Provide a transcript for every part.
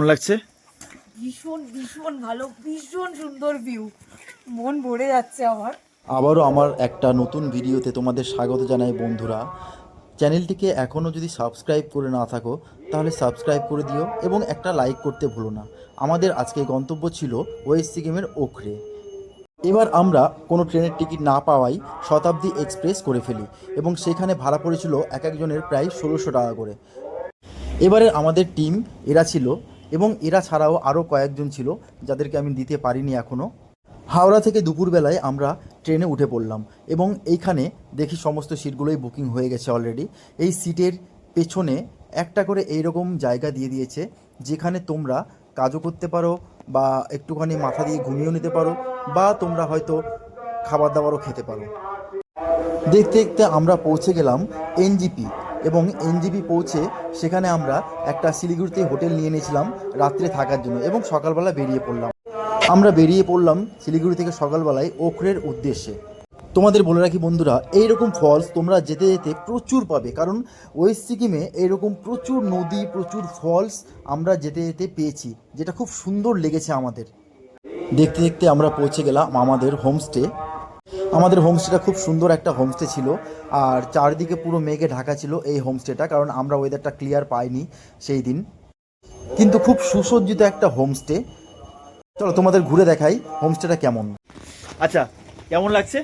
কেমন লাগছে? ভীষণ ভীষণ ভালো ভীষণ সুন্দর ভিউ মন ভরে যাচ্ছে আমার। আবারও আমার একটা নতুন ভিডিওতে তোমাদের স্বাগত জানাই বন্ধুরা। চ্যানেলটিকে এখনও যদি সাবস্ক্রাইব করে না থাকো তাহলে সাবস্ক্রাইব করে দিও এবং একটা লাইক করতে ভুলো না। আমাদের আজকে গন্তব্য ছিল ওয়েস্ট সিকিমের ওখরে। এবার আমরা কোনো ট্রেনের টিকিট না পাওয়াই শতাব্দী এক্সপ্রেস করে ফেলি এবং সেখানে ভাড়া পড়েছিল এক একজনের প্রায় ষোলোশো টাকা করে। এবারে আমাদের টিম এরা ছিল এবং এরা ছাড়াও আরও কয়েকজন ছিল যাদেরকে আমি দিতে পারিনি এখনও হাওড়া থেকে দুপুরবেলায় আমরা ট্রেনে উঠে পড়লাম এবং এইখানে দেখি সমস্ত সিটগুলোই বুকিং হয়ে গেছে অলরেডি এই সিটের পেছনে একটা করে এইরকম জায়গা দিয়ে দিয়েছে যেখানে তোমরা কাজও করতে পারো বা একটুখানি মাথা দিয়ে ঘুমিয়েও নিতে পারো বা তোমরা হয়তো খাবার দাবারও খেতে পারো। দেখতে দেখতে আমরা পৌঁছে গেলাম এনজিপি। এবং এনজিপি পৌঁছে সেখানে আমরা একটা শিলিগুড়িতে হোটেল নিয়ে নিয়েছিলাম রাত্রে থাকার জন্য এবং সকালবেলা বেরিয়ে পড়লাম। আমরা বেরিয়ে পড়লাম শিলিগুড়ি থেকে সকালবেলায় ওখরের উদ্দেশ্যে। তোমাদের বলে রাখি বন্ধুরা, এইরকম ফলস তোমরা যেতে যেতে প্রচুর পাবে, কারণ ওয়েস্ট সিকিমে এইরকম প্রচুর নদী, প্রচুর ফলস আমরা যেতে যেতে পেয়েছি, যেটা খুব সুন্দর লেগেছে আমাদের। দেখতে দেখতে আমরা পৌঁছে গেলাম আমাদের হোমস্টে আমাদের হোমস্টেটা খুব সুন্দর একটা হোমস্টে ছিল। আর চারদিকে পুরো মেঘে ঢাকা ছিল এই হোমস্টেটা কারণ আমরা ওয়েদারটা ক্লিয়ার পাইনি সেই দিন। কিন্তু খুব সুসজ্জিত একটা হোমস্টে চলো তোমাদের ঘুরে দেখাই হোমস্টেটা কেমন। আচ্ছা কেমন লাগছে?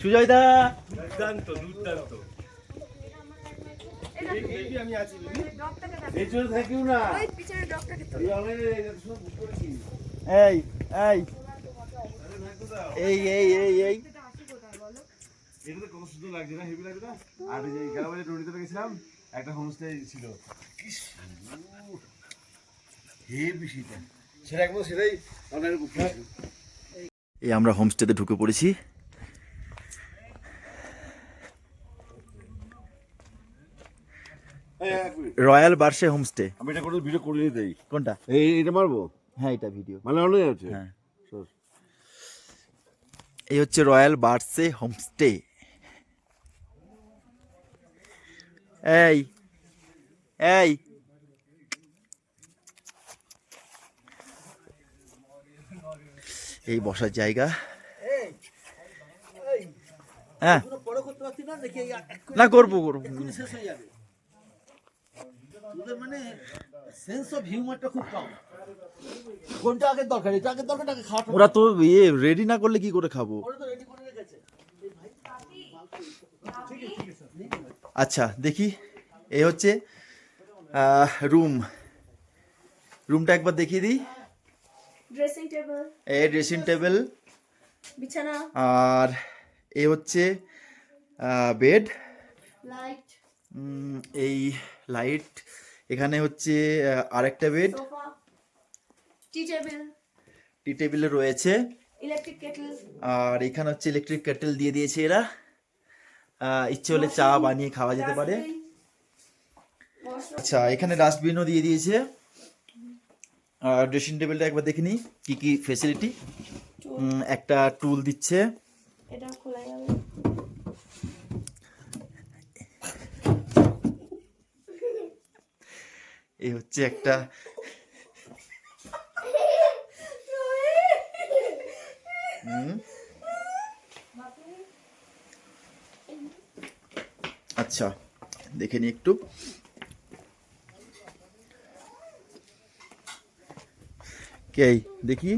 সুজয়দা দুর্দান্ত দুর্দান্ত। আমি আছি। না। পিছনে ডক্টরকে তো এই এই। এই এই এই এই। কত সুন্দর লাগছে না হেভি লাগছে না? আর এই যে টুরিতে গেছিলাম একটা হোমস্টে ছিল। কি হেভি সেটা সেটা একবার সেটাই এই আমরা হোমস্টেতে ঢুকে পড়েছি। রয়্যাল বার্সে হোমস্টে আমি এটা করে ভিডিও করে দেই। কোনটা? এই এটা মারবো? হ্যাঁ এটা ভিডিও মানে অনলাইন আছে। হ্যাঁ। এই হচ্ছে রয়্যাল বার্সে হোমস্টে এই এই। এই বসার জায়গা। হ্যাঁ। না করব করব। তোদের মানে সেন্স অফ হিউমারটা খুব কম। কোনটা আগে দরকার? এটা আগে দরকার আগে খাওয়াটা ওরা তো ইয়ে রেডি না করলে কি করে খাব? ওরা তো রেডি করে রেখেছে। আচ্ছা দেখি। এই হচ্ছে রুম রুমটা একবার দেখিয়ে দিই। ড্রেসিং টেবিল এই ড্রেসিং টেবিল বিছানা। আর এ হচ্ছে বেড লাইট এই লাইট এখানে হচ্ছে আরেকটা বেড টি টেবিল টি টেবিলে রয়েছে। ইলেকট্রিক কেটল আর এখানে হচ্ছে ইলেকট্রিক কেটেল দিয়ে দিয়েছে এরা। ইচ্ছে হলে চা বানিয়ে খাওয়া যেতে পারে। আচ্ছা এখানে ডাস্টবিনও দিয়ে দিয়েছে। আর ড্রেসিং টেবিলটা একবার দেখে নিই কী কী ফেসিলিটি একটা টুল দিচ্ছে এটা খোলা যাবে এই হচ্ছে একটা। আচ্ছা দেখে নি একটু। কে দেখি।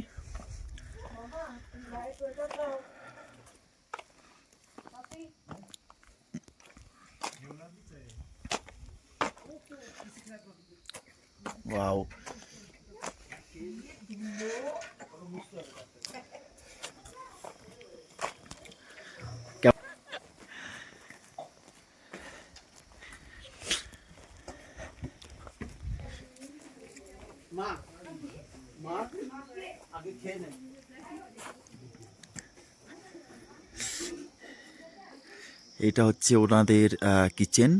এটা হচ্ছে ওনাদের কিচেন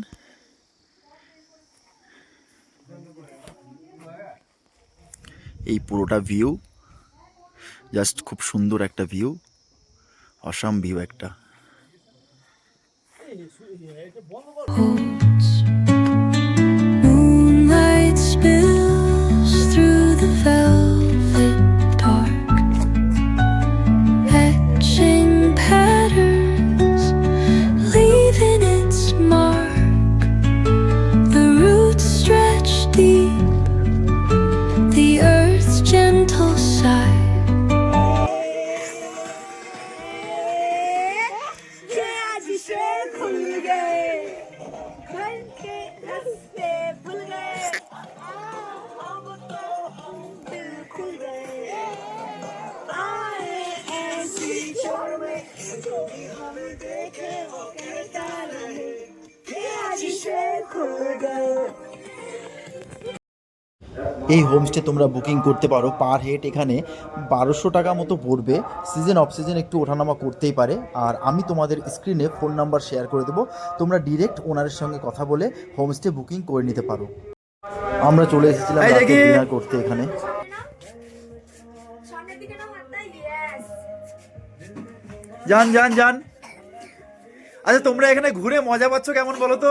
এই পুরোটা ভিউ জাস্ট খুব সুন্দর একটা ভিউ অসাম ভিউ একটা। এই হোমস্টে তোমরা বুকিং করতে পারো পার হেড এখানে বারোশো টাকা মতো পড়বে। সিজন অফ সিজন একটু ওঠানামা করতেই পারে। আর আমি তোমাদের স্ক্রিনে ফোন নাম্বার শেয়ার করে দেবো। তোমরা ডিরেক্ট ওনারের সঙ্গে কথা বলে হোমস্টে বুকিং করে নিতে পারো। আমরা চলে এসেছিলাম ডিনার করতে এখানে। সামনের দিকে না হাতটা ইয়েস যান যান যান। আচ্ছা তোমরা এখানে ঘুরে মজা পাচ্ছ কেমন বলো তো?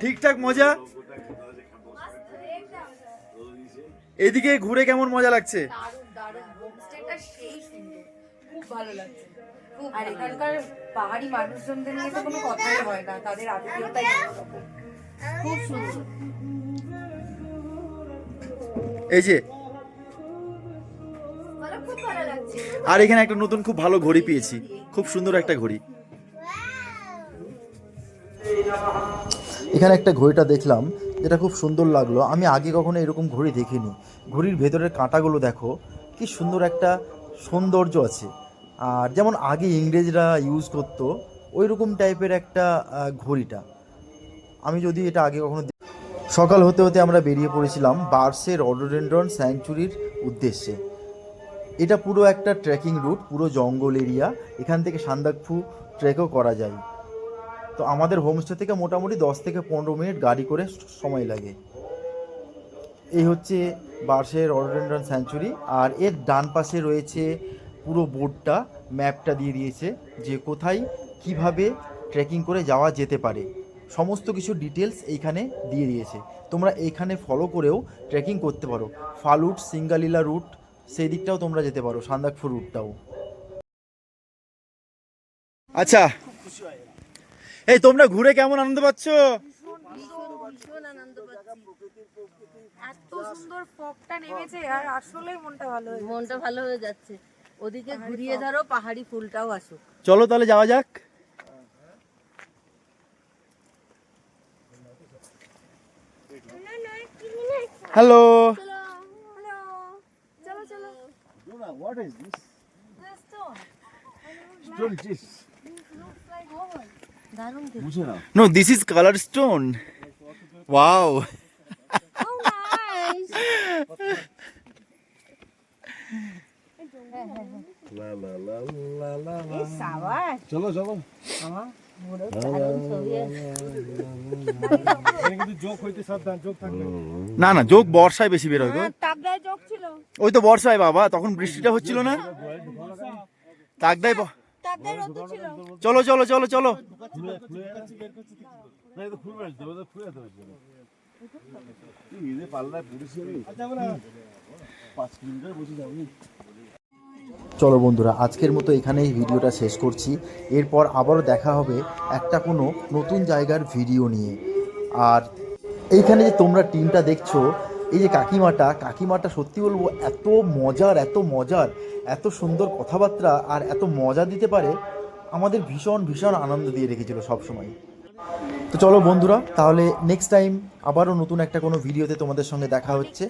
ঠিকঠাক মজা? এদিকে ঘুরে কেমন মজা লাগছে? দারুণ দারুণ। হোমস্টেটা সেই সুন্দর। খুব ভালো লাগছে। আর এখানকার পাহাড়ি মানুষজনদের নিয়ে তো কোনো কথাই হয় না। তাদের আতিথেয়তাই খুব সুন্দর। এই যে আর এখানে একটা নতুন খুব ভালো ঘড়ি পেয়েছি। খুব সুন্দর একটা ঘড়ি। এখানে একটা ঘড়িটা দেখলাম। যেটা খুব সুন্দর লাগল। আমি আগে কখনো এরকম ঘড়ি দেখিনি। ঘড়ির ভেতরের কাঁটাগুলো দেখো, কি সুন্দর একটা সৌন্দর্য আছে। আর যেমন আগে ইংরেজরা ইউজ করতো ওই রকম টাইপের একটা ঘড়িটা। আমি যদি এটা আগে কখনো সকাল হতে হতে আমরা বেরিয়ে পড়েছিলাম বার্সের রডোডেন্ড্রন স্যাংচুরির উদ্দেশ্যে। এটা পুরো একটা ট্রেকিং রুট পুরো জঙ্গল এরিয়া এখান থেকে সান্দাকফু ট্রেকও করা যায়। তো আমাদের হোমস্টে থেকে মোটামুটি দশ থেকে পনেরো মিনিট গাড়ি করে সময় লাগে। এই হচ্ছে বার্ষের অরডেন্ড্রন স্যাঞ্চুরি আর এর ডান পাশে রয়েছে পুরো বোর্ডটা, ম্যাপটা দিয়ে দিয়েছে যে কোথায় কীভাবে ট্রেকিং করে যাওয়া যেতে পারে। সমস্ত কিছু ডিটেলস এইখানে দিয়ে দিয়েছে। তোমরা এইখানে ফলো করেও ট্রেকিং করতে পারো। ফালুট সিঙ্গালিলা রুট, সেই দিকটাও তোমরা যেতে পারো, সান্দাকফু রুটটাও। আচ্ছা এই তোমরা ঘুরে কেমন আনন্দ পাচ্ছ? ভীষণ আনন্দ পাচ্ছি। এত সুন্দর ফগটা নেমেছে আর আসলেই মনটা ভালো হয়ে মনটা ভালো হয়ে যাচ্ছে। ওদিকে ঘুরিয়ে ধরো পাহাড়ি ফুলটাও আসুক। চলো তাহলে যাওয়া যাক। হ্যালো। চলো চলো। What is this? Stone. Looks like oval. দারুণ বুঝে না no this is colour stone wow Oh, nice. লা লা লা লা লা লা। চলো চলো দারুণ ছবি। আছে। না না যোগ বর্ষায় বেশি বের হয় ছিল। ওই তো বর্ষায় বাবা তখন বৃষ্টিটা হচ্ছিল না? তাকদাই চলো চলো চলো চলো। যাব চলো বন্ধুরা আজকের মতো এখানেই ভিডিওটা শেষ করছি। এরপর আবারও দেখা হবে একটা কোনো নতুন জায়গার ভিডিও নিয়ে। আর এইখানে যে তোমরা টিমটা দেখছ এই যে কাকিমাটা কাকিমাটা সত্যি বলব এত মজার এত মজার, এত সুন্দর কথাবার্তা আর এত মজা দিতে পারে, আমাদের ভীষণ ভীষণ আনন্দ দিয়ে রেখেছিল সবসময়। তো চলো বন্ধুরা, তাহলে নেক্সট টাইম আবারও নতুন একটা কোনো ভিডিওতে তোমাদের সঙ্গে দেখা হচ্ছে।